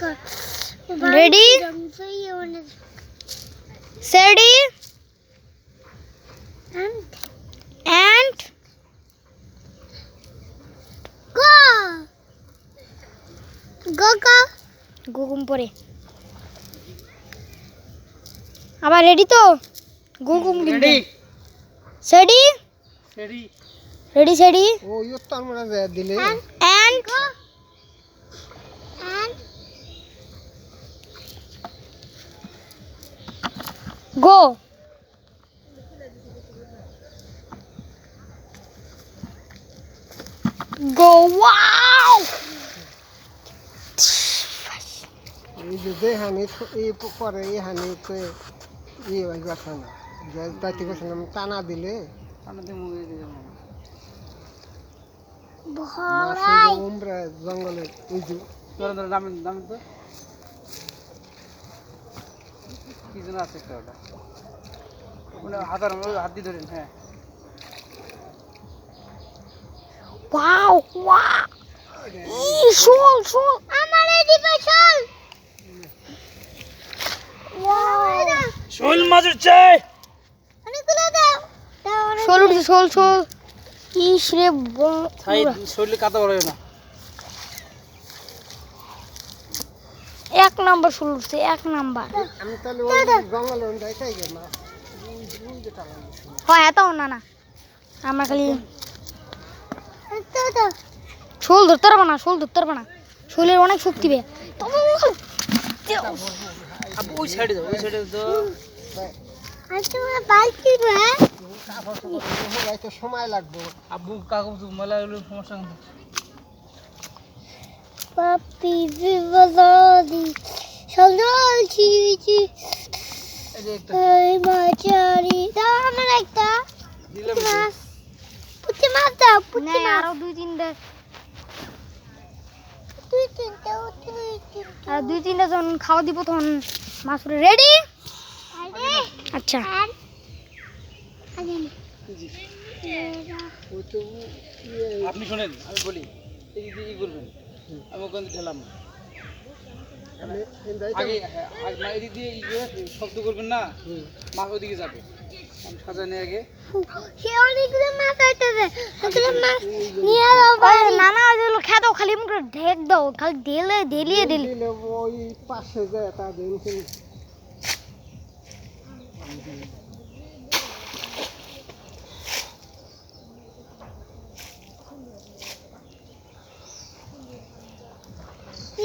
কর Ready? Steady And? And? Go! Go, go! গুগুম পরে আবার রেডি তো গুগুম ready steady ready ready steady ও yo তো আমরা দিলে And? And go. Go wow! এই যে দেহানি এই পরে এই হানি তো এই ওই কথা না। যে তাইতে গেছিলাম টানা দিলে। জঙ্গলে কি যেন আছে একটা ওটা। ওখানে হাতার হাত দিয়ে ধরেন হ্যাঁ। ওয়াও ই শোল শোল। আমার দিবে চল শোল। মাছ উঠছে অনেকগুলো দাও। দাও শোল উঠছে শোল শোল। ইস রে ব- শরীরে কাটা বড় না। এক নাম্বার শোল উঠছে এক নাম্বার আমি তাহলে ওই জঙ্গলে যাইতাই গে না হয় এত না না আমরা খালি শোল ধরতে পারব না শোল ধরতে পারব না শোলের অনেক শক্তি বে তবে ওই সাইডে ওই সাইডে হ্যাঁ সময় লাগবে আব্বু কাকু মেলা হলো সমস্যা পাপি বিবলদি সজল চিচি এই মাচারি দাও আমার একটা পুঁটি মাছ পুঁটি মাছ দাও পুঁটি মাছ আরও দুই তিনটা দুই তিনটে দুই তিনটে আর দুই তিনটা যখন খাওয়া দিব তখন মাছ রেডি আচ্ছা আপনি শোনেন আমি বলি এই করবেন আমি ওখানে ঠেলাম আমি আগে হ্যাঁ, না এদিক দিয়ে শব্দ করবেন না মাছ ওদিকে যাবে। আমি সাজানে আগে। সে অনেকগুলো মাছ আইতেছে ওগুলো মাছ নিয়ে যাও নানা খেতো খালি মুখে ঢেক দাও খালি ঢেলে ঢেলিয়ে ঢেলি ওই পাশে যায় তা দিন তুই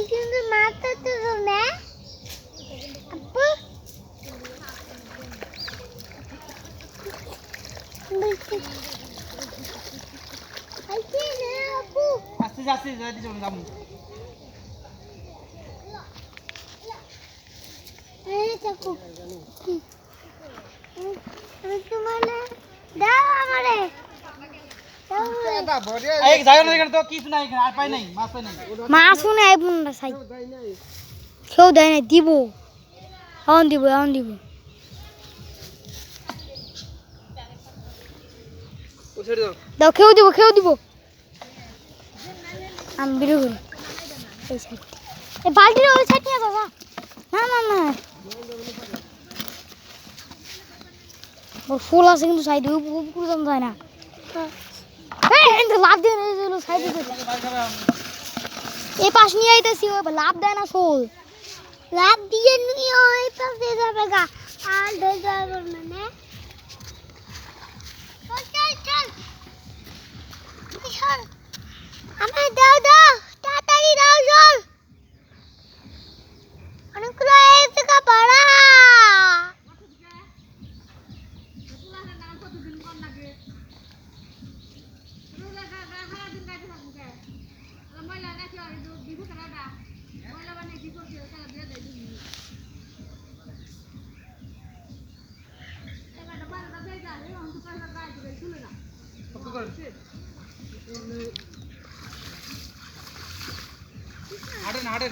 কিন্তু মাছটা তো না আপু আইতে না আপু যাইতে চলুন যাব এই চাকু আমি তোমার দাও আমারে দাও যাই না এখানে তো কিছু নাই এখানে আর পাই নাই মাছ পাই নাই মাছ শুনে আই সাই কেউ দেয় না দিব এখন দিব এখন দিব দাও খেয়েও দিব খেয়েও দিব আমি বিরু এই সাইড এই বালতির ওই সাইড নিয়ে বাবা না না না। ফুল আছে কিন্তু সাইডে উপরে দাম যায় না। লাভ দিয়ে সাইডে এই পাশ নিয়ে আইতেছি ওই লাভ দেয় না শোল লাভ দিয়ে নিয়ে ওই পাশে যাবে গা। আর ধরে যাবে মানে চল চল। আমার দাও দাও তাড়াতাড়ি দাও চল অনেকগুলো এসে কা পাড়া কত করে? হাঁটেন হাঁটেন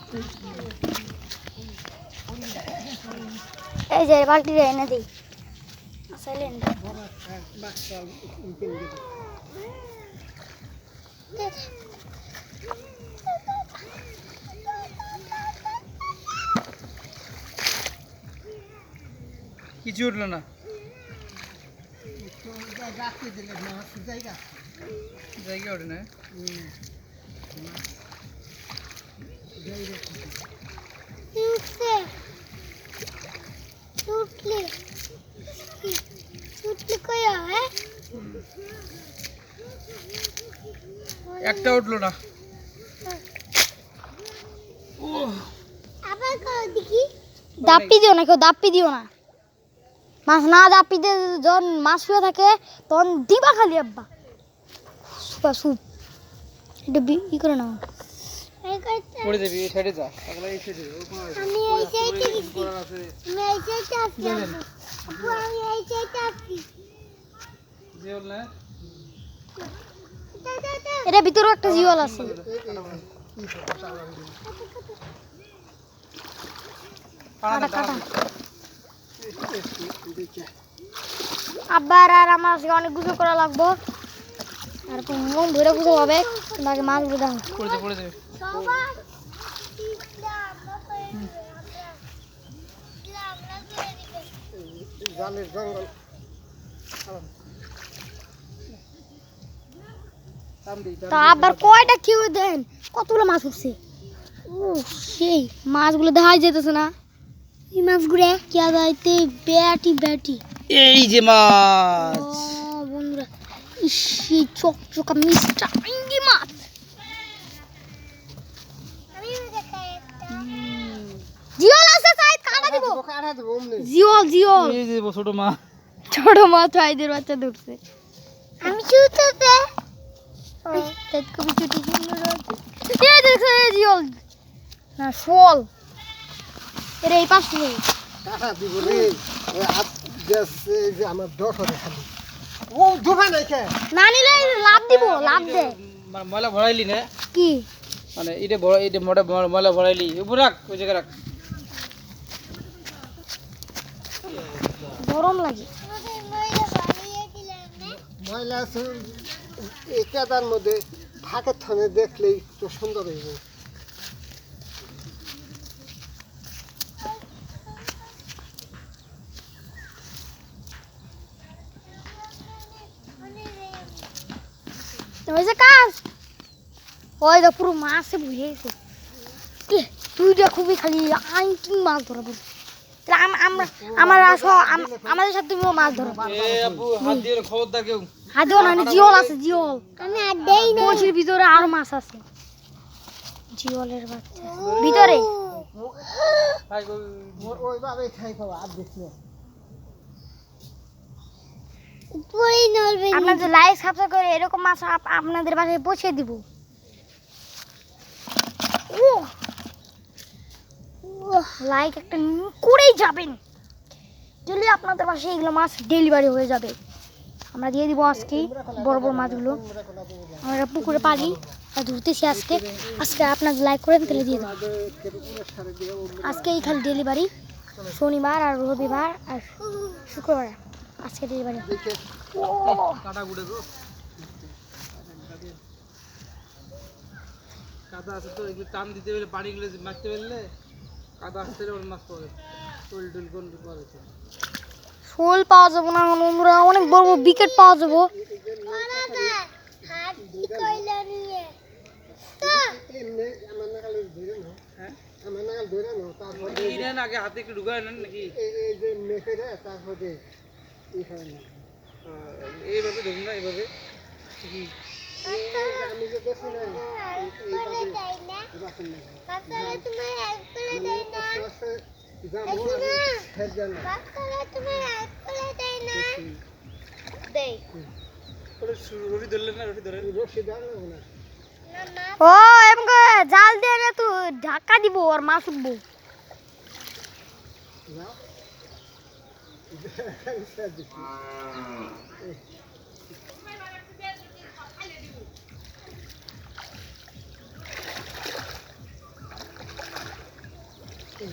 এই যে বালতিটা এনে দিই। দিবি কিছু উঠল না। জায়গা। জায়গা ওঠে না? একটা উঠল না দাপ্পি দিও না কেউ দাপ্পি দিও না মাছ না দাপ্পি দিয়ে যখন মাছ শুয়ে থাকে তখন দিবা খালি আব্বা সুপা সুপ এটা বি- ই করে নাও করতে পড়ে যাবি এই সাইডে যা। তাহলে এই সাইডে আমি এই সাইডে গেছি আমি এই সাইডে আসছি আপু আমি এই সাইডে আসছি যে না? দা, দা, দা। এটা ভিতরেও একটা জিওল আছে। কাটা কাটা। আব্বার আর আমার আজকে অনেক গুছো করা লাগবো। আর মন ধরে গুছো হবে আগে মাছ বুঝা। পড়ে যাবে পড়ে যাবে জালের জঙ্গল। তা আব্বার কয়টা কেউ দেন? কতগুলো মাছ উঠছে? ও সেই মাছগুলো দেখাই যেতেছে না। এই মাছগুলো কে যাইতে ব্যাটি ব্যাটি। এই যে মাছ। ও বন্ধুরা ইস সেই চকচকা মিষ্টা ইঙ্গি মাছ। দিব? জিওল জিওল। এই যে ছোট মা। ছোট মাছ ভাইদের বাচ্চা ধরছে। আমি ছুটতে তাই কবি ছুটি সুন্দর এ দেখছ জিওল। না শোল। এর এই পাশ নেই কাটা দিব রে। হাত দেশ এই যে আমার দশ হবে খালি। ও দোকান নাই কে না নিলে লাভ দিব লাভ দে। মানে ময়লা ভরাইলি না? কি? মানে এটা বড় এটা মোটা ময়লা ভরাইলি। উপর রাখ ওই জায়গায় রাখ। গরম লাগে। ময়লা এই কেদার মধ্যে থাকের থানে দেখলেই তো সুন্দর হইব হয়েছে কাজ ওই দেখ পুরো মাছে বুঝে গেছে। তুই দেখ খুবই খালি আইনটি মাছ ধরা আমরা আমার আসো আমাদের সাথে তুমিও মাছ ধরো। হাত না জিওল আছে জিওল। আমি আর দেই না বলছির ভিতরে আরও মাছ আছে। জিওলের বাচ্চা। ভিতরে। আপনাদের লাইক সাবস্ক্রাইব করে এরকম মাছ আপনাদের বাসায় পৌঁছে দিব। ও লাইক একটা করেই যাবেন। যদি আপনাদের পাশে এগুলো মাছ ডেলিভারি হয়ে যাবে। আমরা দিয়ে দিব আজকে বড় বড় মাছগুলো। আমরা পুকুরে পালি আর ধরতেছি আজকে। আজকে আপনাদের লাইক করেন, তাহলে দিয়ে দেবো। আজকেই খালি ডেলিভারি শনিবার আর রবিবার আর শুক্রবার। আজকে ডেলিভারি কাদা আছে তো, এগুলো টান দিতে পারলে পানিগুলো মারতে পারলে শোল পাওয়া যাব না বন্ধুরা। অনেক বড় বড় বিকেট পাওয়া যাব। আমার আমার এইভাবে ধরুন না এইভাবে। ও এমন জাল দিয়ে তো ঢাকা দিব আর মাছ উঠবো। না ভিডিও কর ও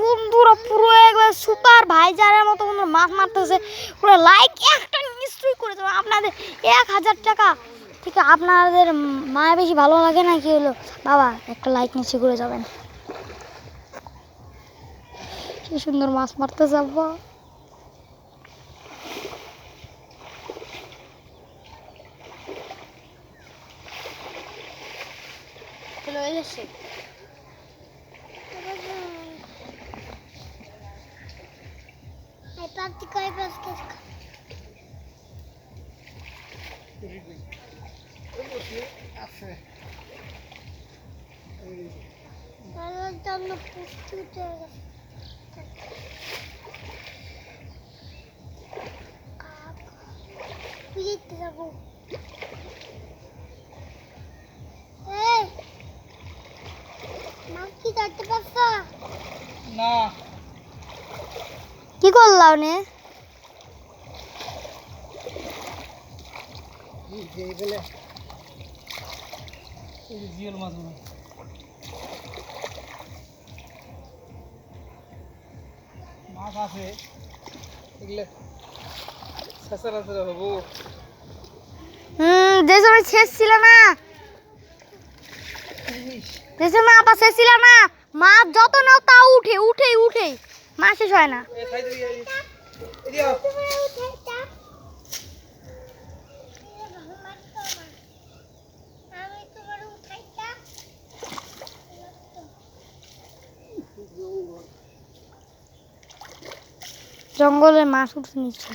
বন্ধুরা পুরো একবার সুপার ভাইজারের মতো মাছ মারতেছে। পুরো লাইক একটা নিশ্চয়ই করে দেবো। আপনাদের এক হাজার টাকা ঠিক আছে আপনাদের মায়া বেশি ভালো লাগে না কি হলো? বাবা একটা লাইক নিশ্চয়ই ঘুরে যাবেন। কি সুন্দর মাছ মারতেছে আব্বা। চলে এসেছে। আছে তার জন্য পুষ্টি উঠে গেছে বুঝতে যাব এই মাছ কি ধরতে পারছ না কি করলাম নে যেগুলো এই যে জিওল মাছ মাছ আছে। এগুলো সচরাচর হব হুম যে সময় শেষ ছিল না। যে সময় আবার শেষ ছিল না মাছ যত নাও তা উঠে উঠে উঠে। মাছ শেষ হয় না এই খাই দিবি এই এদিকে আও। তুমি উঠাইতা ভালো লাগতো আমার আমি তোমার উঠাইতা জঙ্গলে মাছ উঠে নিচ্ছে।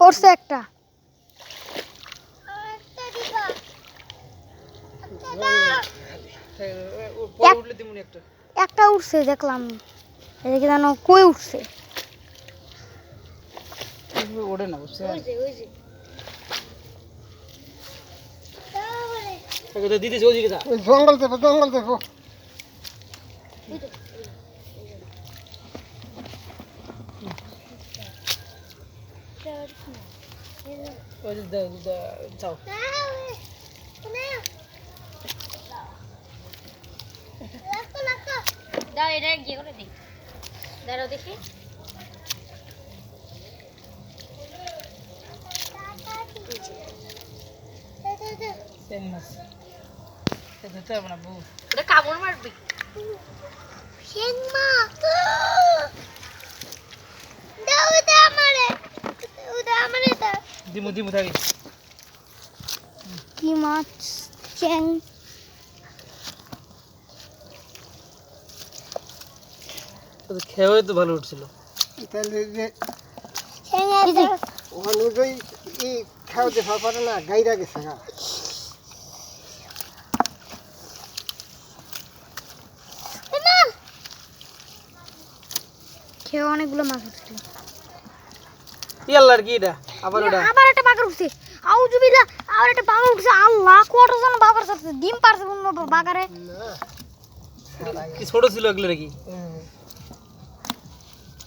করছে একটা। একটা। উঠছে দেখলাম। এদিকে যেন কই উঠছে ওঠে না বুঝছে দাও বলে যা ওই জঙ্গল দেবো জঙ্গল দেবো যাও দাও নাও লাকো লাকো দাও এটা গিয়ে করে দিই। দাঁড়াও দেখি। কামড় মারবি। দিমু দিমু থাকি। কি মাছ চ্যাং। খেয়ে তো ভালো উঠছিল। তাহলে যে অনুযায়ী ই খাওয়াতে পারে না গাইরা গেছে গা। খেয়ে অনেকগুলো মাছ ইয়াল্লার কি এটা? আবার ওটা? আবার একটা বাঘর উঠছে। আউজুবিল্লাহ আবার একটা বাঘর উঠছে। আল্লাহ কত জন বাঘর সাথে ডিম পারছে অন্য বাঘারে। কি ছোট ছিল এগুলো নাকি?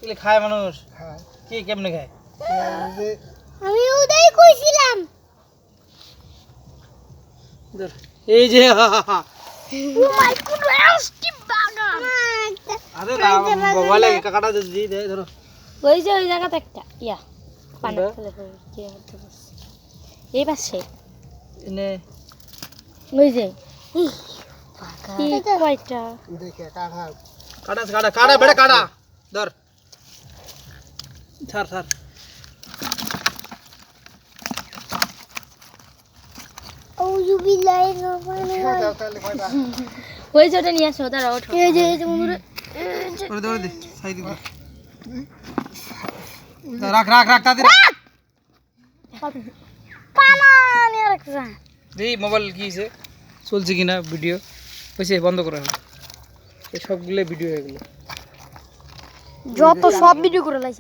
এগুলো খায় মানুষ? হ্যাঁ কি কেমনে খায়? এই যে আমি উদয় কইছিলাম। এই যে ও মাই গডনেস কি বাঘা আরে না মোবাইলে কাকাটা দি দে ধরো। ওই যে ওই জায়গাতে একটা ইয়া পানি ফেলে ফেলে কি হতে এই পাশে। এনে। ওই যে। কি কয়টা? দেখে কাটা কাটা কাটা বেড়ে কাটা। ধর। ছাড় ছাড় আউযু বিল্লাহি মিনাশ দাও তাহলে কয়টা ওই যেটা নিয়ে আসো তারা ওঠো। এই যে এই যে বন্ধুরা। ওরে দে দে সাইড দিবি রাখ রাখ রাখ তাদের পালা নিয়ে রাখছে এই মোবাইল কি চলছে কিনা ভিডিও? হয়েছে বন্ধ করে এই সবগুলো ভিডিও হয়ে গেলো। যত সব ভিডিও করে লাইছে।